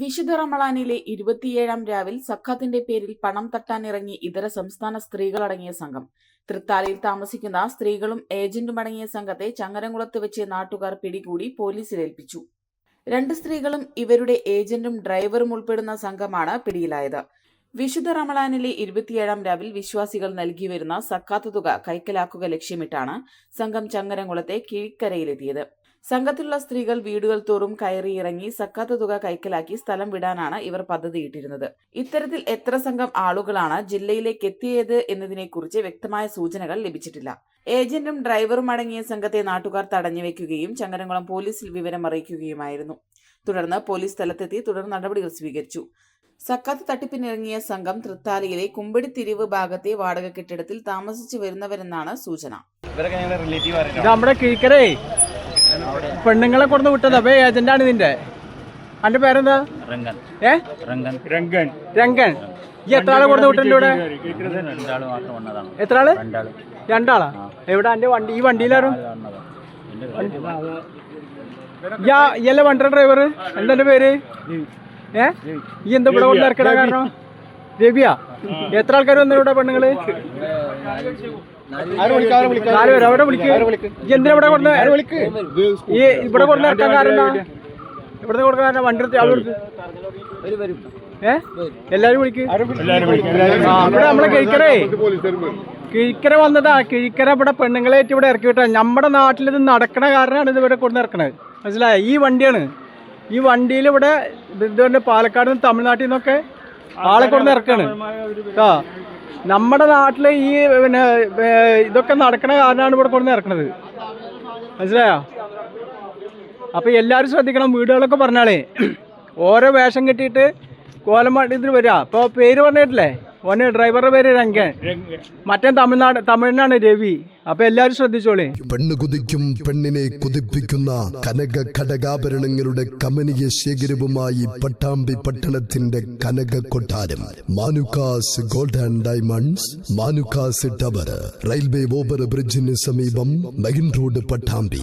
വിശുദ്ധ റമളാനിലെ ഇരുപത്തിയേഴാം രാവിൽ സഖാത്തിന്റെ പേരിൽ പണം തട്ടാനിറങ്ങി ഇതര സംസ്ഥാന സ്ത്രീകളടങ്ങിയ സംഘം. തൃത്താലയിൽ താമസിക്കുന്ന സ്ത്രീകളും ഏജന്റും അടങ്ങിയ സംഘത്തെ ചങ്ങരംകുളത്ത് വെച്ച് നാട്ടുകാർ പിടികൂടി പോലീസിലേൽപ്പിച്ചു രണ്ട് സ്ത്രീകളും ഇവരുടെ ഏജന്റും ഡ്രൈവറും ഉൾപ്പെടുന്ന സംഘമാണ് പിടിയിലായത്. വിശുദ്ധ റമളാനിലെ ഇരുപത്തിയേഴാം രാവിൽ വിശ്വാസികൾ നൽകി വരുന്ന സക്കാത്ത തുക കൈക്കലാക്കുക ലക്ഷ്യമിട്ടാണ് സംഘം ചങ്ങരംകുളത്തെ കീഴ്ക്കരയിലെത്തിയത്. സംഘത്തിലുള്ള സ്ത്രീകൾ വീടുകൾ തോറും കയറി ഇറങ്ങി സക്കാത്ത തുക കൈക്കലാക്കി സ്ഥലം വിടാനാണ് ഇവർ പദ്ധതിയിട്ടിരുന്നത്. ഇത്തരത്തിൽ എത്ര സംഘം ആളുകളാണ് ജില്ലയിലേക്ക് എത്തിയത് എന്നതിനെക്കുറിച്ച് വ്യക്തമായ സൂചനകൾ ലഭിച്ചിട്ടില്ല. ഏജന്റും ഡ്രൈവറും അടങ്ങിയ സംഘത്തെ നാട്ടുകാർ തടഞ്ഞു വെക്കുകയും ചങ്ങരംകുളം പോലീസിൽ വിവരം അറിയിക്കുകയുമായിരുന്നു. തുടർന്ന് പോലീസ് സ്ഥലത്തെത്തി തുടർ നടപടികൾ സ്വീകരിച്ചു. സക്കാത്ത് തട്ടിപ്പിനിറങ്ങിയ സംഘം തൃത്താലയിലെ കുമ്പടിത്തിരിവ് ഭാഗത്തെ വാടക കെട്ടിടത്തിൽ താമസിച്ചു വരുന്നവരെന്നാണ് സൂചന. ഇവരൊക്കെ ഞങ്ങളുടെ റിലേറ്റീവ് ഇത് ആയിരുന്നു നമ്മുടെ കിഴിക്കരേ. പെണ്ണുങ്ങളെ കൊടുന്ന് വിട്ടത് അപ്പൊ ഏജന്റാണ് ഇതിന്റെ. അന്റെ പേരെന്താ? രംഗൻ. ഏ? രംഗൻ. രംഗൻ. രംഗൻ. ഈ എത്ര ആളെ കൊടുന്ന് വിട്ടുണ്ട് ഇവിടെ? മാത്രം വന്നതാണ്. എത്ര ആൾ? രണ്ടാളാ. എവിടെ അന്റെ വണ്ടി? ഈ വണ്ടിയിലാരും? ഇയല്ല വണ്ടി ഡ്രൈവർ എന്താ പേര്? ഏ? ഈ എന്താ ഇവിടെ കൊണ്ട് ഇറക്കണ കാരണം? രവിയാ? എത്ര ആൾക്കാർ വന്നു ഇവിടെ പെണ്ണുങ്ങൾ അവിടെ എന്തിനാ ഇവിടെ കൊടുന്ന് ഈ ഇവിടെ കൊടുന്ന് ഇറക്കാൻ കാരണം ഇവിടെ കൊടുക്കാൻ കാരണം വണ്ടി എടുത്ത് ആൾ കൊടുത്ത്. ഏ? എല്ലാരും വിളിക്ക്. ഇവിടെ നമ്മളെ കഴിക്കറേ കിഴിക്കര വന്നതാ. കിഴിക്കര ഇവിടെ പെണ്ണുങ്ങളേറ്റ് ഇവിടെ ഇറക്കി വിട്ടാ നമ്മുടെ നാട്ടിൽ ഇത് നടക്കണ കാരണമാണ് ഇത് ഇവിടെ കൊടുന്ന് ഇറക്കണത്. മനസ്സിലായ? ഈ വണ്ടിയാണ്. ഈ വണ്ടിയിൽ ഇവിടെ ഇതുകൊണ്ട് പാലക്കാട് നിന്ന് തമിഴ്നാട്ടിൽ നിന്നൊക്കെ ആളെ കൊടുന്ന് ഇറക്കാണ്. ആ. നമ്മുടെ നാട്ടിലെ ഈ പിന്നെ ഇതൊക്കെ നടക്കണ കാരണമാണ് ഇവിടെ കൊടുന്ന് ഇറക്കണത്. മനസ്സിലായോ? അപ്പൊ എല്ലാവരും ശ്രദ്ധിക്കണം വീടുകളൊക്കെ പറഞ്ഞാളേ ഓരോ വേഷം കെട്ടിയിട്ട് കോലമാട്ടിന് വരിക അപ്പോൾ പേര് പറഞ്ഞിട്ടില്ലേ? ഓന് ഡ്രൈവറുടെ പേര് രംഗൻ. മറ്റേ തമിഴ്നാട് തമിഴിനാണ് രവി. അപ്പൊ എല്ലാരും ശ്രദ്ധിച്ചോളേ. പെണ്ണ് കുതിക്കും പെണ്ണിനെ കുതിപ്പിക്കുന്ന കനക ഘടകാഭരണങ്ങളുടെ കമനീയ ശേഖരവുമായി പട്ടാമ്പി പട്ടണത്തിന്റെ കനക കൊട്ടാരം. Manukkas gold and diamonds Manukkas tower railway over ബ്രിഡ്ജിന് സമീപം മെയിൻ റോഡ് പട്ടാമ്പി.